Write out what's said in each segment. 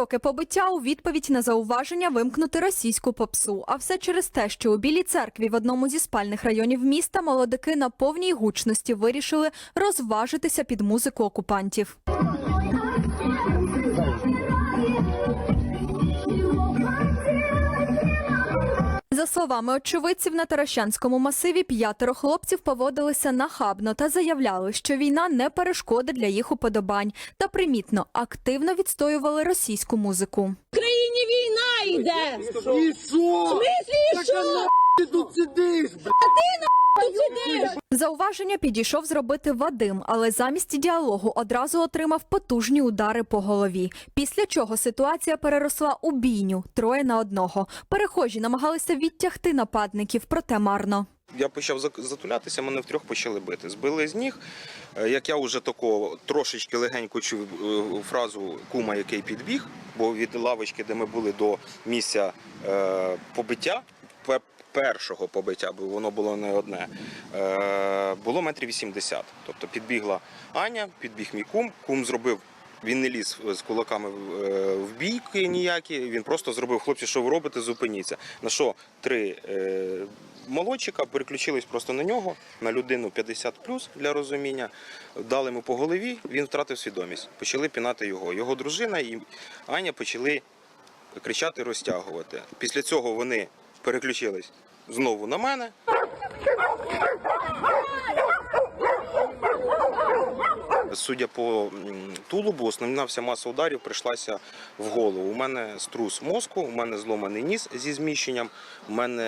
Жорстоке побиття у відповідь на зауваження вимкнути російську попсу. А все через те, що у Білій церкві в одному зі спальних районів міста молодики на повній гучності вирішили розважитися під музику окупантів. Словами очевидців, на Таращанському масиві п'ятеро хлопців поводилися нахабно та заявляли, що війна не перешкода для їх уподобань, та примітно активно відстоювали російську музику. В країні війна йде. І що? В смислі, і Так що? ти тут сидиш, бля? Тут сидиш? Зауваження підійшов зробити Вадим, але замість діалогу одразу отримав потужні удари по голові. Після чого ситуація переросла у бійню троє на одного. Перехожі намагалися відтягти нападників, проте марно. Я почав затулятися, мене втрьох почали бити. Збили з ніг. Е, Як я вже такого трошечки легенько чув е, фразу кума, який підбіг, бо від лавочки, де ми були до місця е, побиття, першого побиття, бо воно було не одне, було метрів 80. Тобто підбігла Аня, підбіг мій кум, кум зробив. Він не ліз з кулаками в- бійки ніякі. Він просто зробив хлопці, що ви робите, зупиніться. На що три молодчика переключились просто на нього, на людину 50 для розуміння. Дали йому по голові, він втратив свідомість. Почали пінати його. Його дружина і Аня почали кричати, розтягувати. Після цього вони переключились знову на мене. Судя по тулубу, основна вся маса ударів прийшлася в голову. У мене струс мозку, у мене зломаний ніс зі зміщенням, у мене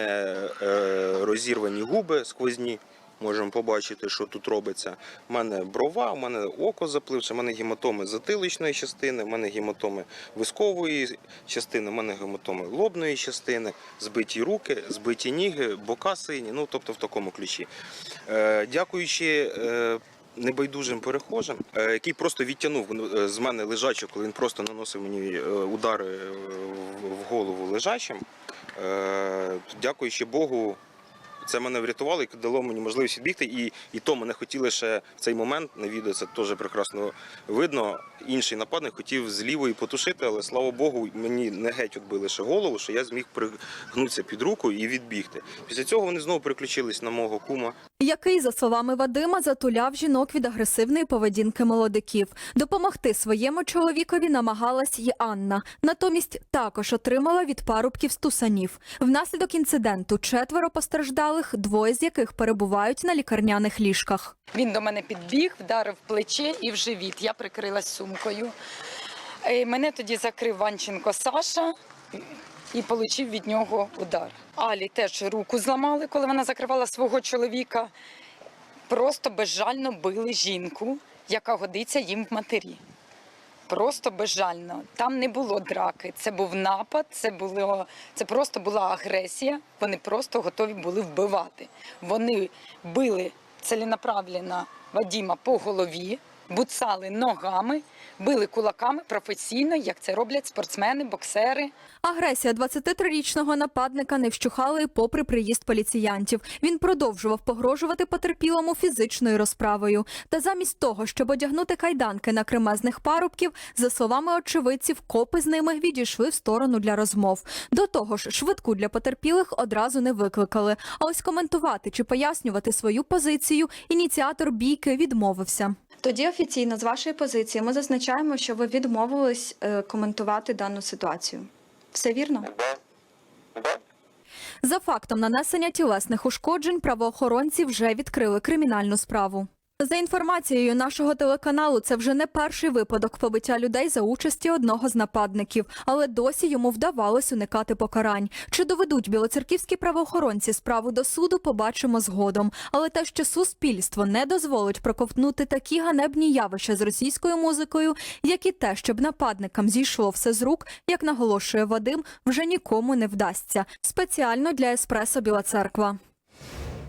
е, розірвані губи сквозні. Можемо побачити, що тут робиться. У мене брова, у мене око запливше, у мене гематоми затиличної частини, у мене гематоми вискової частини, у мене гематоми лобної частини, збиті руки, збиті ніги, бока сині, ну тобто в такому ключі. Е, дякуючи е, небайдужим перехожим, е, який просто відтягнув е, з мене лежачу, коли він просто наносив мені е, удари в- голову лежачим. Дякуючи Богу, це мене врятувало і дало мені можливість відбігти. І, і то мене хотіли ще в цей момент на відео це теж прекрасно видно. Інший нападник хотів з лівої потушити, але слава Богу, мені не геть відбили ще голову, що я зміг пригнутися під руку і відбігти. Після цього вони знову переключились на мого кума. Який, за словами Вадима, затуляв жінок від агресивної поведінки молодиків. Допомогти своєму чоловікові намагалась й Анна. Натомість також отримала від парубків стусанів. Внаслідок інциденту четверо постраждалих, двоє з яких перебувають на лікарняних ліжках. Він до мене підбіг, вдарив плече і в живіт. Я прикрилась сумкою. Е, Мене тоді закрив Ванченко Саша і отримав від нього удар. Алі теж руку зламали, коли вона закривала свого чоловіка. Просто безжально били жінку, яка годиться їм в матері. Просто безжально. Там не було драки. Це був напад, це було це просто була агресія. Вони просто готові були вбивати. Вони били ціленаправленно Вадіма по голові, буцали ногами, били кулаками професійно, як це роблять спортсмени, боксери. Агресія 23-річного нападника не вщухала і попри приїзд поліціянтів. Він продовжував погрожувати потерпілому фізичною розправою. Та замість того, щоб одягнути кайданки на кремезних парубків, за словами очевидців, копи з ними відійшли в сторону для розмов. До того ж, швидку для потерпілих одразу не викликали. А ось коментувати чи пояснювати свою позицію ініціатор бійки відмовився. Тоді офіційно з вашої позиції ми зазначаємо, що ви відмовились е, коментувати дану ситуацію. Все вірно? За фактом нанесення тілесних ушкоджень правоохоронці вже відкрили кримінальну справу. За інформацією нашого телеканалу, це вже не перший випадок побиття людей за участі одного з нападників, але досі йому вдавалось уникати покарань. Чи доведуть білоцерківські правоохоронці справу до суду, побачимо згодом. Але те, що суспільство не дозволить проковтнути такі ганебні явища з російською музикою, як і те, щоб нападникам зійшло все з рук, як наголошує Вадим, вже нікому не вдасться. Спеціально для еспресо Біла Церква.